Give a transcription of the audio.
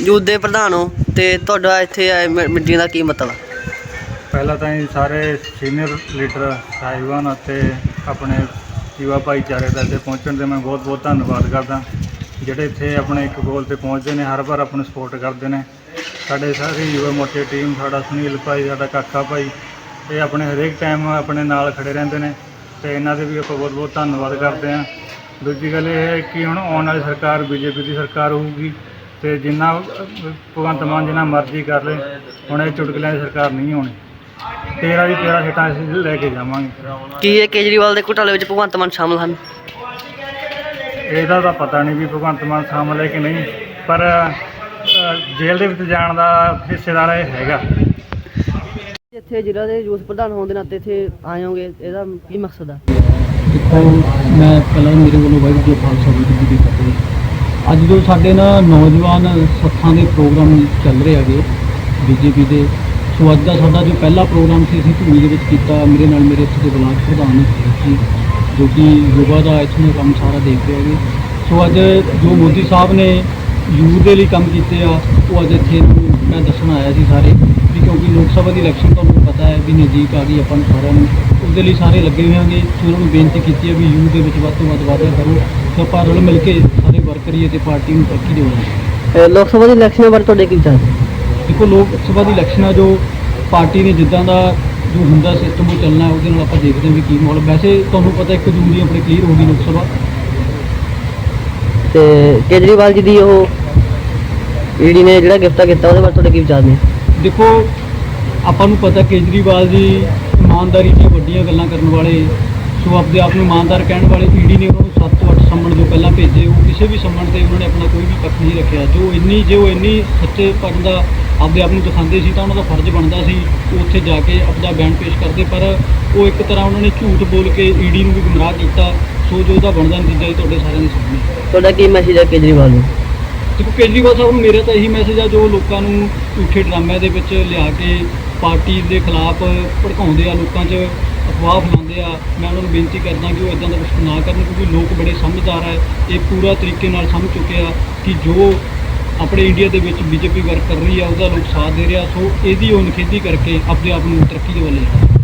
Youth ਦੇ ਪ੍ਰਧਾਨ ਹੋ ਤੇ ਤੁਹਾਡਾ ਇੱਥੇ ਆਏ ਮ- ਮੀਟਿੰਗ ਦਾ ਕੀ ਮਤਲਬ? ਹੈ ਪਹਿਲਾਂ ਤਾਂ ਜੀ ਸਾਰੇ ਸੀਨੀਅਰ ਲੀਡਰ ਸਾਹਿਬਾਨ ਅਤੇ ਆਪਣੇ ਯੁਵਾ ਭਾਈਚਾਰੇ ਦਾ ਇੱਥੇ ਪਹੁੰਚਣ ਦੇ ਮੈਂ ਬਹੁਤ ਬਹੁਤ ਧੰਨਵਾਦ ਕਰਦਾ। ਜਿਹੜੇ ਇੱਥੇ ਆਪਣੇ ਇੱਕ ਗੋਲ ਤੇ ਪਹੁੰਚਦੇ ਨੇ, ਹਰ ਵਾਰ ਆਪਣੀ ਸਪੋਰਟ ਕਰਦੇ ਨੇ। ਸਾਡੇ ਸਾਰੇ ਯੁਵਾ ਮੋਰਚੇ ਟੀਮ ਸਾਡਾ ਸੁਨੀਲ ਭਾਈ, ਸਾਡਾ ਕਾਕਾ ਭਾਈ, ਇਹ ਆਪਣੇ ਹਰੇਕ ਟਾਈਮ ਆਪਣੇ ਨਾਲ ਖੜੇ ਰਹਿੰਦੇ ਨੇ ਤੇ ਇਹਨਾਂ ਦੇ ਵੀ ਆਪਾਂ ਬਹੁਤ ਬਹੁਤ ਧੰਨਵਾਦ ਕਰਦੇ ਹਾਂ। ਦੂਜੀ ਗੱਲ ਇਹ ਹੈ ਕਿ ਹੁਣ ਆਉਣ ਵਾਲੀ ਸਰਕਾਰ, ਬੀਜੇਪੀ ਦੀ ਸਰਕਾਰ ਹੋਊਗੀ। ਤੇ ਜਿੰਨਾ ਭਗਵੰਤ ਮਾਨ ਜਿੰਨਾ ਮਰਜ਼ੀ ਕਰ ਲੇ ਹੁਣ ਇਹ ਚੁਟਕਲਿਆਂ ਦੀ ਸਰਕਾਰ ਨਹੀਂ ਹੋਣੀ ਤੇਰਾ ਦੀ ਤੇਰਾ ਸੀਟਾਂ ਅਸੀਂ ਲੈ ਕੇ ਜਾਵਾਂਗੇ। ਕੀ ਇਹ ਕੇਜਰੀਵਾਲ ਦੇ ਘੁਟਾਲੇ ਵਿੱਚ ਭਗਵੰਤ ਮਾਨ ਸ਼ਾਮਲ ਹਨ? ਇਹਦਾ ਤਾਂ ਪਤਾ ਨਹੀਂ ਵੀ ਭਗਵੰਤ ਮਾਨ ਸ਼ਾਮਲ ਹੈ ਕਿ ਨਹੀਂ ਪਰ ਅ, ਜੇਲ੍ਹ ਦੇ ਵਿੱਚ ਜਾਣ ਦਾ ਹਿੱਸੇਦਾਰ ਇਹ ਹੈਗਾ। ਇੱਥੇ ਜ਼ਿਲ੍ਹਾ ਦੇ ਯੂਥ ਪ੍ਰਧਾਨ ਹੋਣ ਦੇ ਨਾਤੇ ਇੱਥੇ ਆਏ ਹੋਗੇ ਇਹਦਾ ਕੀ ਮਕਸਦ ਹੈ ਦੇਖੋ ਮੈਂ ਪਹਿਲਾਂ ਮੇਰੇ ਵੱਲੋਂ ਵਾਹਿਗੁਰੂ ਜੀ ਖਾਲਸਾ ਵਾਹਿਗੁਰੂ ਜੀ ਕੀ ਫਤਿਹ। ਅੱਜ ਜੋ ਸਾਡੇ ਨਾ ਨੌਜਵਾਨ ਸੱਥਾਂ ਦੇ ਪ੍ਰੋਗਰਾਮ ਚੱਲ ਰਹੇ ਹੈਗੇ, ਬੀਜੇਪੀ ਦੇ, ਸੋ ਅੱਜ ਦਾ ਸਾਡਾ ਜੋ ਪਹਿਲਾ ਪ੍ਰੋਗਰਾਮ ਸੀ, ਅਸੀਂ ਧੂਰੀ ਦੇ ਵਿੱਚ ਕੀਤਾ, ਮੇਰੇ ਨਾਲ ਮੇਰੇ ਇੱਥੇ ਦੇ ਬਲਾਕ ਪ੍ਰਧਾਨ ਸੀ ਜੋ ਕਿ ਯੁਵਾ ਦਾ ਇੱਥੇ ਦਾ ਕੰਮ ਸਾਰਾ ਦੇਖ ਦੇਖਦੇ ਹੈਗੇ। ਸੋ ਅੱਜ ਜੋ ਮੋਦੀ ਸਾਹਿਬ ਨੇ ਯੂਥ ਦੇ ਲਈ ਕੰਮ ਕੀਤੇ ਆ, ਉਹ ਅੱਜ ਇੱਥੇ ਮੈਂ ਦੱਸਣ ਆਇਆ ਸੀ ਸਾਰੇ, ਵੀ ਕਿਉਂਕਿ ਲੋਕ ਸਭਾ ਦੀ ਇਲੈਕਸ਼ਨ ਤੁਹਾਨੂੰ ਪਤਾ ਹੈ, ਵੀ ਨਜ਼ਦੀਕ ਆ ਗਈ ਆਪਾਂ ਨੂੰ ਸਾਰਿਆਂ ਨੂੰ, ਉਹਦੇ ਲਈ ਸਾਰੇ ਲੱਗੇ ਹੋਏ ਹਾਂਗੇ। ਸੋ ਉਹਨਾਂ ਨੂੰ ਬੇਨਤੀ ਕੀਤੀ ਹੈ ਵੀ ਯੂਥ ਦੇ ਵਿੱਚ ਵੱਧ ਤੋਂ ਵੱਧ ਵਾਧਾ ਕਰੋ। ਸੋ ਆਪਾਂ ਰਲ ਮਿਲ ਕੇ ਸਾਰੇ ਕਰੀਏ ਤੇ ਪਾਰਟੀ ਨੂੰ ਤਰੱਕੀ ਦੇਵਾਂਗੇ ਲੋਕ ਸਭਾ ਦੀ ਇਲੈਕਸ਼ਨ ਬਾਰੇ ਤੁਹਾਡੇ ਕੀ ਵਿਚਾਰ? ਦੇਖੋ ਲੋਕ ਸਭਾ ਦੀ ਇਲੈਕਸ਼ਨ ਜੋ ਪਾਰਟੀ ਨੇ ਜਿੱਦਾਂ ਦਾ ਜੋ ਹੁੰਦਾ ਸਿਸਟਮ ਉਹ ਚੱਲਣਾ ਉਹਦੇ ਨਾਲ ਆਪਾਂ ਦੇਖਦੇ ਹਾਂ ਵੀ ਕੀ ਮਾਹੌਲ ਵੈਸੇ ਤੁਹਾਨੂੰ ਪਤਾ ਇੱਕ ਜੂਨ ਦੀ ਆਪਣੀ ਕਲੀਅਰ ਹੋ ਗਈ ਲੋਕ ਸਭਾ। ਤੇ ਕੇਜਰੀਵਾਲ ਜੀ ਦੀ ਉਹ ਈਡੀ ਨੇ ਜਿਹੜਾ ਗਿਫਟਾ ਕੀਤਾ ਉਹਦੇ ਬਾਰੇ ਤੁਹਾਡੇ ਕੀ ਵਿਚਾਰ ਨੇ? ਦੇਖੋ ਆਪਾਂ ਨੂੰ ਪਤਾ ਕੇਜਰੀਵਾਲ ਜੀ ਇਮਾਨਦਾਰੀ ਦੀਆਂ ਵੱਡੀਆਂ ਗੱਲਾਂ ਕਰਨ ਵਾਲੇ ਸੋ ਆਪਦੇ ਆਪ ਨੂੰ ਇਮਾਨਦਾਰ ਕਹਿਣ ਵਾਲੇ ਈਡੀ ਨੇ ਉਹਨਾਂ ਨੂੰ 7 ਤੋਂ 8 ਸੰਮਣ ਜੋ ਪਹਿਲਾਂ ਭੇਜੇ ਉਹ ਕਿਸੇ ਵੀ ਸੰਮਣ ਤੇ ਉਹਨਾਂ ਨੇ ਆਪਣਾ ਕੋਈ ਵੀ ਪੱਖ ਨਹੀਂ ਰੱਖਿਆ। ਜੋ ਇੰਨੀ ਜੇ ਉਹ ਇੰਨੀ ਸੱਚੇ ਪਨ ਦਾ ਆਪਦੇ ਆਪ ਨੂੰ ਦਿਖਾਉਂਦੇ ਸੀ ਤਾਂ ਉਹਨਾਂ ਦਾ ਫਰਜ਼ ਬਣਦਾ ਸੀ ਉਹ ਉੱਥੇ ਜਾ ਕੇ ਆਪਦਾ ਬਿਆਨ ਪੇਸ਼ ਕਰਦੇ ਪਰ ਉਹ ਇੱਕ ਤਰ੍ਹਾਂ ਉਹਨਾਂ ਨੇ ਝੂਠ ਬੋਲ ਕੇ ਈਡੀ ਨੂੰ ਵੀ ਗੁੰਮਰਾਹ ਕੀਤਾ। ਸੋ ਜੋ ਉਹਦਾ ਬਣਦਾ ਨਤੀਜਾ ਹੀ ਤੁਹਾਡੇ ਸਾਰਿਆਂ ਦੇ ਸਾਹਮਣੇ ਤੁਹਾਡਾ ਕੀ ਮੈਸੇਜ ਹੈ ਕੇਜਰੀਵਾਲ ਨੂੰ? ਦੇਖੋ ਕੇਜਰੀਵਾਲ ਸਾਹਿਬ ਮੇਰਾ ਤਾਂ ਇਹੀ ਮੈਸੇਜ ਆ ਜੋ ਲੋਕਾਂ ਨੂੰ ਝੂਠੇ ਡਰਾਮਿਆਂ ਦੇ ਵਿੱਚ ਲਿਆ ਕੇ ਪਾਰਟੀ ਦੇ ਖਿਲਾਫ ਭੜਕਾਉਂਦੇ ਆ, ਲੋਕਾਂ 'ਚ ਅਫਵਾਹ ਫੈਲਾਉਂਦੇ ਆ। ਮੈਂ ਉਹਨਾਂ ਨੂੰ ਬੇਨਤੀ ਕਰਦਾ ਕਿ ਉਹ ਇਦਾਂ ਦਾ ਕੁਝ ਨਾ ਕਰਨ, ਕਿਉਂਕਿ ਲੋਕ ਬੜੇ ਸਮਝਦਾਰ ਆ। ਇਹ ਪੂਰਾ ਤਰੀਕੇ ਨਾਲ ਸਮਝ ਚੁੱਕੇ ਆ ਕਿ ਜੋ ਆਪਣੇ ਇੰਡੀਆ ਦੇ ਵਿੱਚ ਬੀਜੇਪੀ ਵਰਕ ਕਰ ਰਹੀ ਆ, ਉਹਦਾ ਲੋਕ ਸਾਥ ਦੇ ਰਿਹਾ। ਸੋ ਇਹਦੀ ਉਹ ਨਿਖੇਧੀ ਕਰਕੇ ਆਪਣੇ ਆਪ ਨੂੰ ਤਰੱਕੀ ਦੇ ਵੱਲ ਲੈ